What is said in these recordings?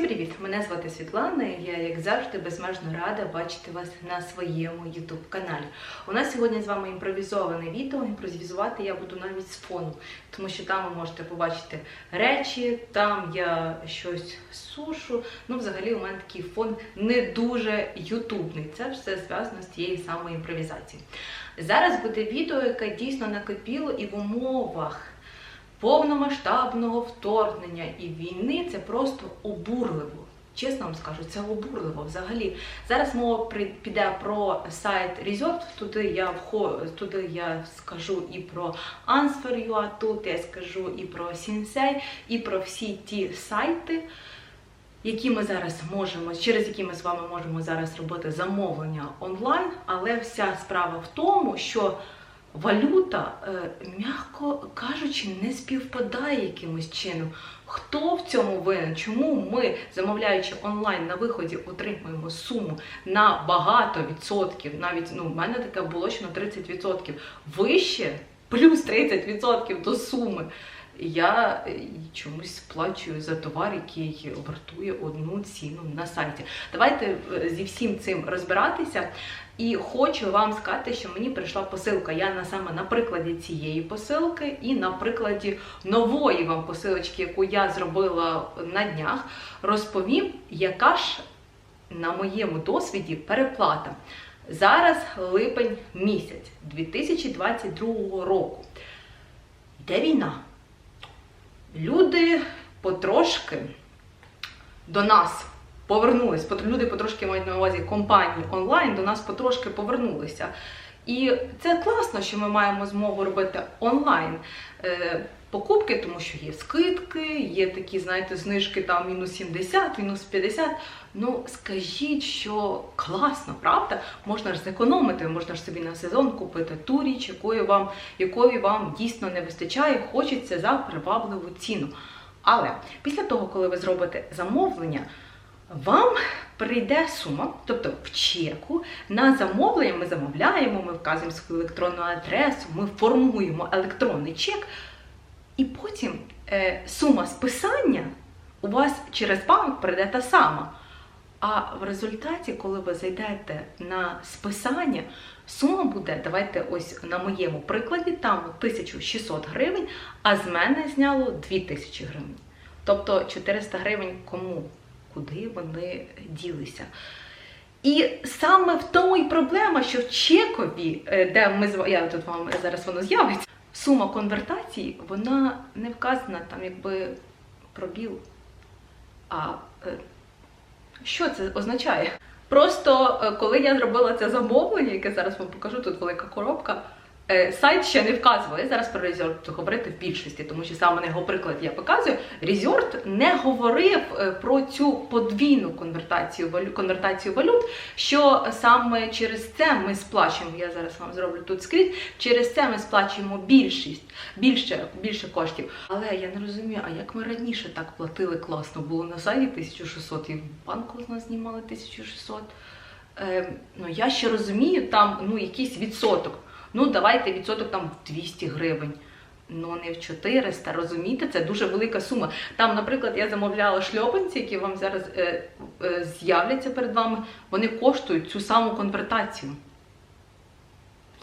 Всім привіт! Мене звати Світлана. і Я, як завжди, безмежно рада бачити вас на своєму youtube каналі. У нас сьогодні з вами імпровізоване відео. Імпровізувати я буду навіть з фону, тому що там ви можете побачити речі, там я щось сушу. Ну, взагалі, у мене такий фон не дуже ютубний. Це все зв'язано з тією самою імпровізацією. Зараз буде відео, яке дійсно накипіло і в умовах повномасштабного вторгнення і війни це просто обурливо. Чесно вам скажу, це обурливо взагалі. Зараз мова піде про сайт Resort, туди я вхо, туди я скажу і про Answer.ua, тут я скажу і про Sensei, і про всі ті сайти, які ми зараз можемо, через які ми з вами можемо зараз робити замовлення онлайн, але вся справа в тому, що валюта, е, м'яко кажучи, не співпадає якимось чином. Хто в цьому винен? Чому ми, замовляючи онлайн на виході, отримуємо суму на багато відсотків? Навіть ну, в мене таке було, що на 30% вище, плюс 30% до суми. Я е, чомусь сплачую за товар, який вартує одну ціну на сайті. Давайте е, зі всім цим розбиратися. І хочу вам сказати, що мені прийшла посилка. Я на саме на прикладі цієї посилки і на прикладі нової вам посилочки, яку я зробила на днях, розповім, яка ж на моєму досвіді переплата. Зараз липень місяць 2022 року. Йде війна. Люди потрошки до нас повернулись. Люди потрошки мають на увазі компанії онлайн до нас потрошки повернулися. І це класно, що ми маємо змогу робити онлайн е, покупки, тому що є скидки, є такі, знаєте, знижки там мінус 70, мінус 50. Ну, скажіть, що класно, правда? Можна ж зекономити, можна ж собі на сезон купити ту річ, якої вам, якої вам дійсно не вистачає, хочеться за привабливу ціну. Але після того, коли ви зробите замовлення, вам прийде сума, тобто в чеку на замовлення ми замовляємо, ми вказуємо свою електронну адресу, ми формуємо електронний чек, і потім е, сума списання у вас через банк прийде та сама. А в результаті, коли ви зайдете на списання, сума буде, давайте ось на моєму прикладі, там 1600 гривень, а з мене зняло 2000 гривень. Тобто 400 гривень кому? Куди вони ділися? І саме в тому і проблема, що в чекові, е, де ми я тут вам зараз воно з'явиться, сума конвертації, вона не вказана там, якби пробіл. А е, що це означає? Просто е, коли я зробила це замовлення, яке зараз вам покажу, тут велика коробка. Е, Сайт ще не вказував. Я зараз про резорт говорити в більшості, тому що саме на його приклад я показую. Резорт не говорив е, про цю подвійну конвертацію конвертацію валют, що саме через це ми сплачуємо. Я зараз вам зроблю тут скрізь. Через це ми сплачуємо більшість, більше, більше коштів. Але я не розумію, а як ми раніше так платили класно? Було на сайті 1600 і в банку з нас знімали 1600. Е, ну я ще розумію, там ну якийсь відсоток. Ну, давайте відсоток там в 200 гривень. Ну, не в 400, розумієте, це дуже велика сума. Там, наприклад, я замовляла шльопанці, які вам зараз е, е, з'являться перед вами, вони коштують цю саму конвертацію.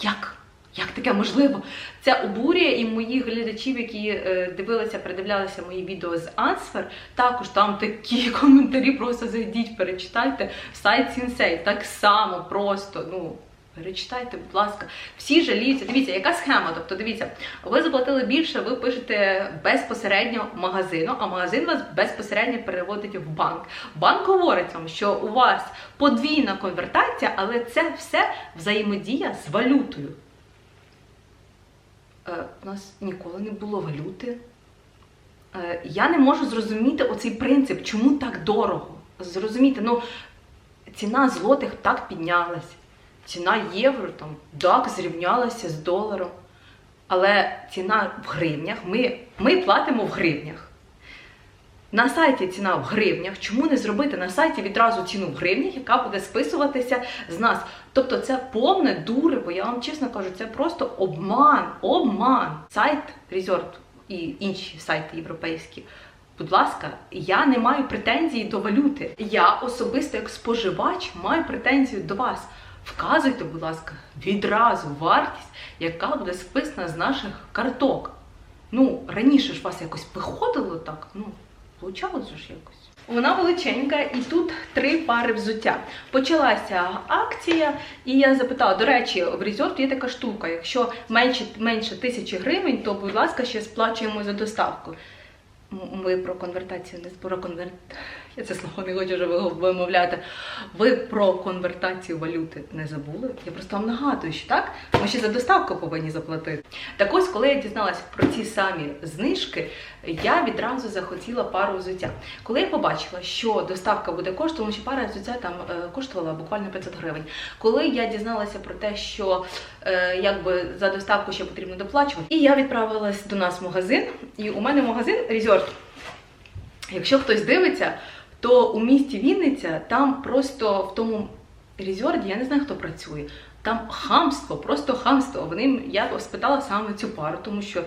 Як? Як таке можливо? Це обурює і моїх глядачів, які е, дивилися, передивлялися мої відео з Ансфер. Також там такі коментарі, просто зайдіть, перечитайте. Сайт Сінсей так само просто. ну, Перечитайте, будь ласка, всі жаліються. Дивіться, яка схема? Тобто, дивіться, ви заплатили більше, ви пишете безпосередньо магазину, а магазин вас безпосередньо переводить в банк. Банк говорить вам, що у вас подвійна конвертація, але це все взаємодія з валютою. Е, у нас ніколи не було валюти. Е, я не можу зрозуміти оцей принцип, чому так дорого. Зрозуміти, ну ціна злотих так піднялась, ціна євро там так зрівнялася з доларом. Але ціна в гривнях, ми, ми платимо в гривнях. На сайті ціна в гривнях. Чому не зробити на сайті відразу ціну в гривнях, яка буде списуватися з нас? Тобто це повне дурево, я вам чесно кажу, це просто обман, обман. Сайт Resort і інші сайти європейські Будь ласка, я не маю претензій до валюти. Я особисто як споживач маю претензію до вас. Вказуйте, будь ласка, відразу вартість, яка буде списана з наших карток. Ну, раніше ж вас якось виходило так, ну, получалося ж якось. Вона величенька, і тут три пари взуття. Почалася акція, і я запитала: до речі, в Resort є така штука. Якщо менше менше тисячі гривень, то будь ласка, ще сплачуємо за доставку. Ми про конвертацію не про конверт. Я це слово не хочу вже вимовляти. Ви про конвертацію валюти не забули? Я просто вам нагадую, що так ми ще за доставку повинні заплатити. Так ось, коли я дізналася про ці самі знижки, я відразу захотіла пару взуття. Коли я побачила, що доставка буде коштувати, що пара взуття там е, коштувала буквально 500 гривень. Коли я дізналася про те, що е, якби за доставку ще потрібно доплачувати, і я відправилась до нас в магазин, і у мене магазин Resort. Якщо хтось дивиться, то у місті Вінниця там просто в тому резорді, я не знаю, хто працює. Там хамство, просто хамство. Вони я спитала саме цю пару, тому що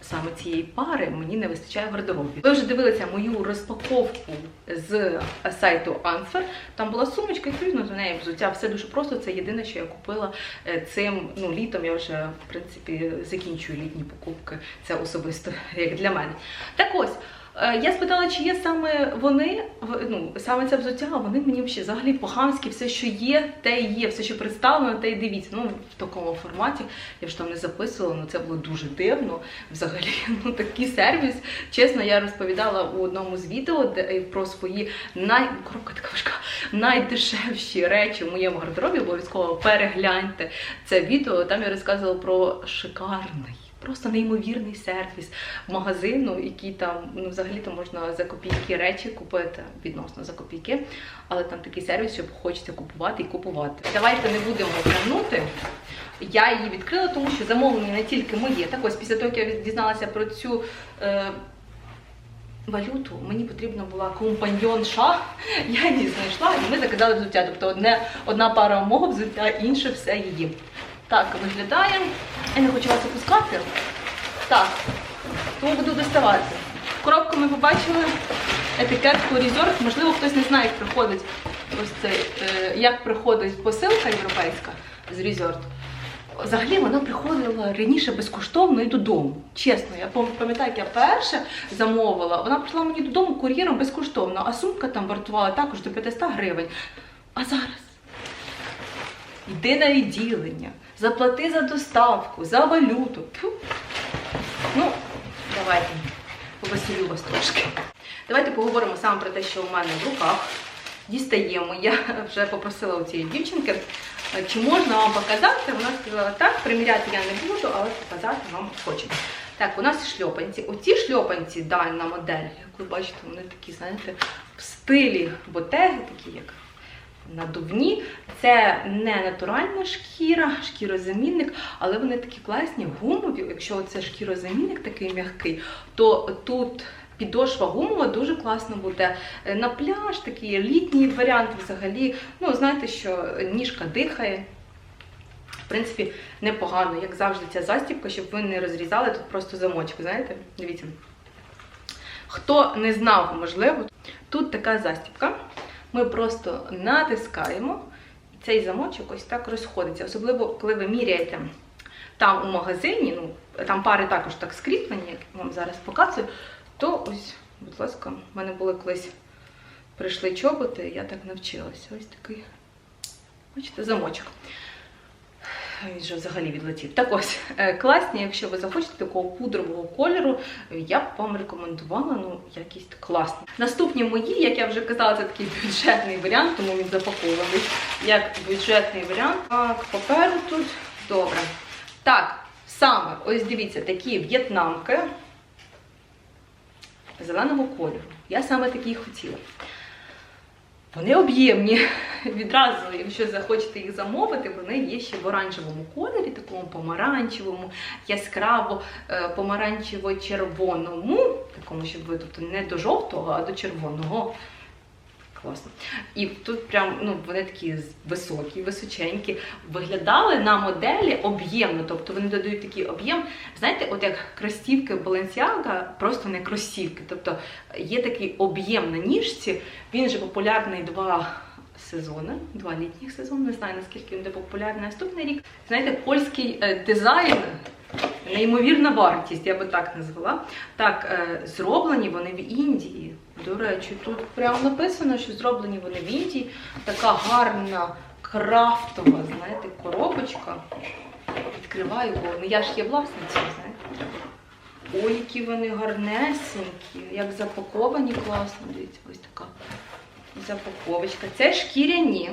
саме цієї пари мені не вистачає в гардеробі. Ви вже дивилися мою розпаковку з сайту Answer. Там була сумочка, відповідно до неї взуття. Все дуже просто. Це єдине, що я купила е, цим ну, літом. Я вже в принципі закінчую літні покупки. Це особисто як для мене. Так ось. Е, Я спитала, чи є саме вони, ну саме це взуття, вони мені взагалі по-хамськи все, що є, те є, все, що представлено, те і дивіться. Ну, в такому форматі я ж там не записувала, ну це було дуже дивно. Взагалі, ну такий сервіс. Чесно, я розповідала у одному з відео, де е, про свої най... коробка така важка, найдешевші речі в моєму гардеробі. Обов'язково перегляньте це відео. Там я розказувала про шикарний. Просто неймовірний сервіс магазину, який там ну, взагалі-то можна за копійки речі купити відносно за копійки, але там такий сервіс, що хочеться купувати і купувати. Давайте не будемо тягнути. Я її відкрила, тому що замовлення не тільки моє. Так ось після того, як я дізналася про цю. Е, Валюту мені потрібна була компаньйонша, я її знайшла і ми заказали взуття. Тобто одне, одна пара мого взуття, інше все її. Так виглядає. Я не хочу вас опускати. Так, тому буду доставати. Коробку ми побачили, етикетку Resort. Можливо, хтось не знає, як приходить ось цей, е, як приходить посилка європейська з Resort. Взагалі вона приходила раніше безкоштовно і додому. Чесно, я пам'ятаю, як я перше замовила. Вона прийшла мені додому кур'єром безкоштовно, а сумка там вартувала також до 500 гривень. А зараз йди на відділення, заплати за доставку, за валюту. Тьфу. Ну, давайте повеселю вас трошки. Давайте поговоримо саме про те, що у мене в руках. Дістаємо. Я вже попросила у цієї дівчинки, чи можна вам показати. Вона сказала, так, приміряти я не буду, але показати вам хочу. Так, у нас шльопанці. Оці шльопанці, дальна модель, як ви бачите, вони такі, знаєте, в стилі ботеги, такі як надувні. Це не натуральна шкіра, шкірозамінник, але вони такі класні, гумові. Якщо це шкірозамінник такий м'який, то тут підошва гумова дуже класно буде. Е, На пляж такий літній варіант взагалі. Ну, знаєте, що ніжка дихає. В принципі, непогано, як завжди, ця застібка, щоб ви не розрізали тут просто замочок. Знаєте? Дивіться. Хто не знав, можливо, тут така застібка. Ми просто натискаємо, і цей замочок ось так розходиться. Особливо, коли ви міряєте там у магазині, ну там пари також так скріплені, як я вам зараз показую, то ось, будь ласка, в мене були колись прийшли чоботи, я так навчилася. Ось такий, бачите, замочок. Він вже взагалі відлетів. Так ось, е, класні, якщо ви захочете такого пудрового кольору, я б вам рекомендувала, ну, якийсь класний. Наступні мої, як я вже казала, це такий бюджетний варіант, тому він запакований як бюджетний варіант. Так, паперу тут добре. Так, саме, ось дивіться, такі в'єтнамки зеленого кольору. Я саме такі хотіла. Вони об'ємні. Відразу, якщо захочете їх замовити, вони є ще в оранжевому кольорі, такому помаранчевому, яскраво е, помаранчево-червоному, такому, щоб ви тобто не до жовтого, а до червоного. Класно. І тут прям ну вони такі високі, височенькі, виглядали на моделі об'ємно, тобто вони додають такий об'єм. Знаєте, от як кросівки Balenciaga, просто не кросівки. Тобто є такий об'єм на ніжці. Він же популярний два сезони, два літніх сезони. Не знаю наскільки він буде популярний наступний рік. Знаєте, польський е, дизайн. Неймовірна вартість, я би так назвала. Так, е, зроблені вони в Індії. До речі, тут прямо написано, що зроблені вони в Індії. Така гарна крафтова, знаєте, коробочка. Відкриваю, бо ну, я ж є власницею, знаєте. Ой, які вони гарнесенькі, як запаковані класно. Дивіться, ось така запаковочка. Це шкіряні.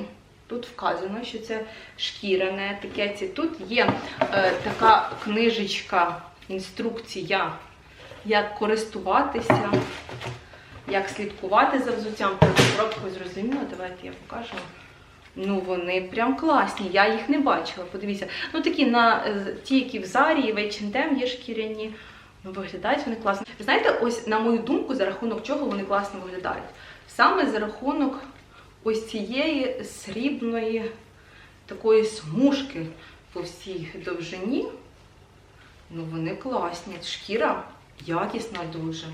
Тут вказано, що це шкіра на етикетці. Тут є е, така книжечка, інструкція, як користуватися, як слідкувати за взуттям. Коробку зрозуміло, давайте я покажу. Ну, вони прям класні, я їх не бачила. Подивіться. Ну, такі на е, ті, які в Зарі і в H&M є шкіряні. Ну, виглядають вони класно. Ви знаєте, ось на мою думку, за рахунок чого вони класно виглядають. Саме за рахунок ось цієї срібної такої смужки по всій довжині. Ну, вони класні. Шкіра якісна дуже.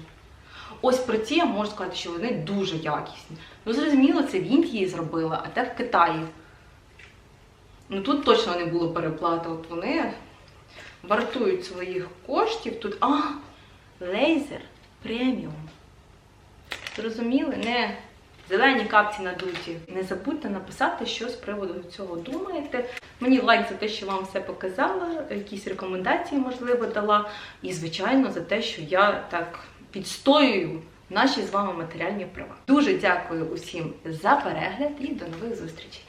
Ось про ці я можу сказати, що вони дуже якісні. Ну, зрозуміло, це в Індії зробили, а те в Китаї. Ну тут точно не було переплати. От вони вартують своїх коштів. Тут. А, лейзер преміум. Зрозуміли? Не зелені капці надуті. Не забудьте написати, що з приводу цього думаєте. Мені лайк за те, що вам все показала, якісь рекомендації, можливо, дала. І, звичайно, за те, що я так підстоюю наші з вами матеріальні права. Дуже дякую усім за перегляд і до нових зустрічей!